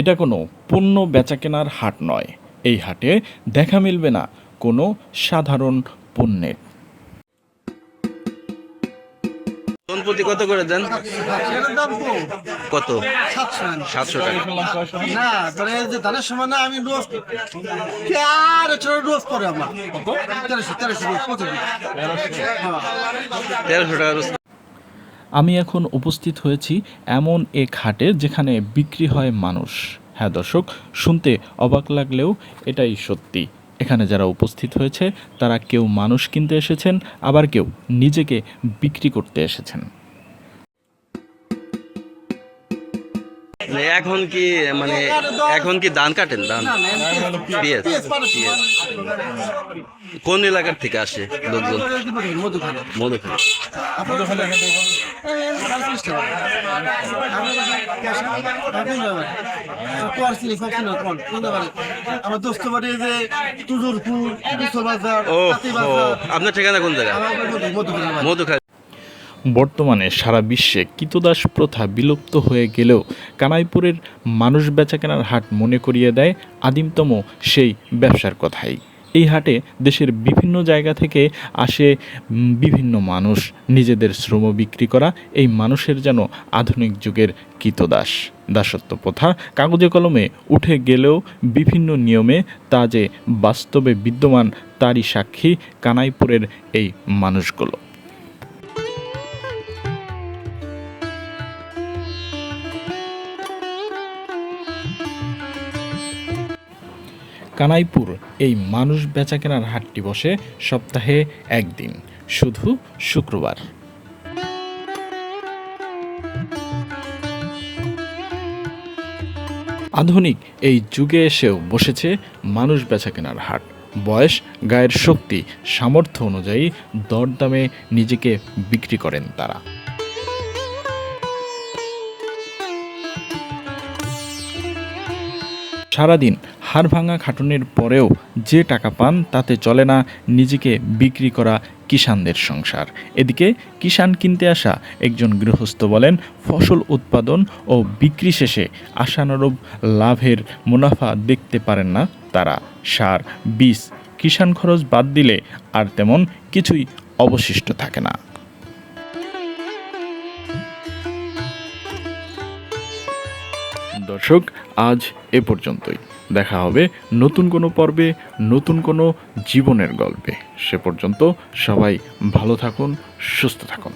এটা কোনো পণ্য বেচাকেনার হাট নয়। এই হাটে দেখা মিলবে না কোনো সাধারণ পণ্যের। প্রতি কত করে দেন? সেটার দাম কম। কত? সাতশো সাতশো টাকা। না ধরে এই যে ধানের সময় না আমি রোজ আর রোজ করে আমার। তেরোশো টাকা রোজ আমি এখন উপস্থিত হয়েছি এমন এক হাটে যেখানে বিক্রি হয় মানুষ। হ্যাঁ দর্শক, শুনতে অবাক লাগলেও এটাই সত্যি। এখানে যারা উপস্থিত হয়েছে, তারা কেউ মানুষ কিনতে এসেছেন, আবার কেউ নিজেকে বিক্রি করতে এসেছেন। এখন কি মানে এখন কি ধান কাটেন? ধান। কোন এলাকার থেকে আসে লোকজন? আপনার ঠিকানা কোন জায়গা আমার বর্তমানে সারা বিশ্বে কিতদাস প্রথা বিলুপ্ত হয়ে গেলেও কানাইপুরের মানুষ বেচাকেনার হাট মনে করিয়ে দেয় আদিমতম সেই ব্যবসার কথাই। এই হাটে দেশের বিভিন্ন জায়গা থেকে আসে বিভিন্ন মানুষ। নিজেদের শ্রম বিক্রি করা, এই মানুষের যেন আধুনিক যুগের কিতদাস। দাসত্ব প্রথা কাগজে কলমে উঠে গেলেও বিভিন্ন নিয়মে তা যে বাস্তবে বিদ্যমান তারই সাক্ষী কানাইপুরের এই মানুষগুলো। কানাইপুর, এই মানুষ বেচাকেনার হাটটি বসে সপ্তাহে একদিন, শুধু শুক্রবার। আধুনিক এই যুগে এসেও বসেছে মানুষ বেচাকেনার হাট। বয়স, গায়ের শক্তি, সামর্থ্য অনুযায়ী দরদামে নিজেকে বিক্রি করেন তারা। সারাদিন হাড় ভাঙা খাটুনির পরেও যে টাকা পান তাতে চলে না নিজেকে বিক্রি করা কিষানদের সংসার। এদিকে কিষান কিনতে আসা একজন গৃহস্থ বলেন, ফসল উৎপাদন ও বিক্রি শেষে আশানুরূপ লাভের মুনাফা দেখতে পারেন না তারা। সার, বীজ কিষান খরচ বাদ দিলে আর তেমন কিছুই অবশিষ্ট থাকে না। দর্শক, আজ এ পর্যন্তই। দেখা হবে নতুন কোনো পর্বে, নতুন কোনো জীবনের গল্পে। সে পর্যন্ত সবাই ভালো থাকুন, সুস্থ থাকুন।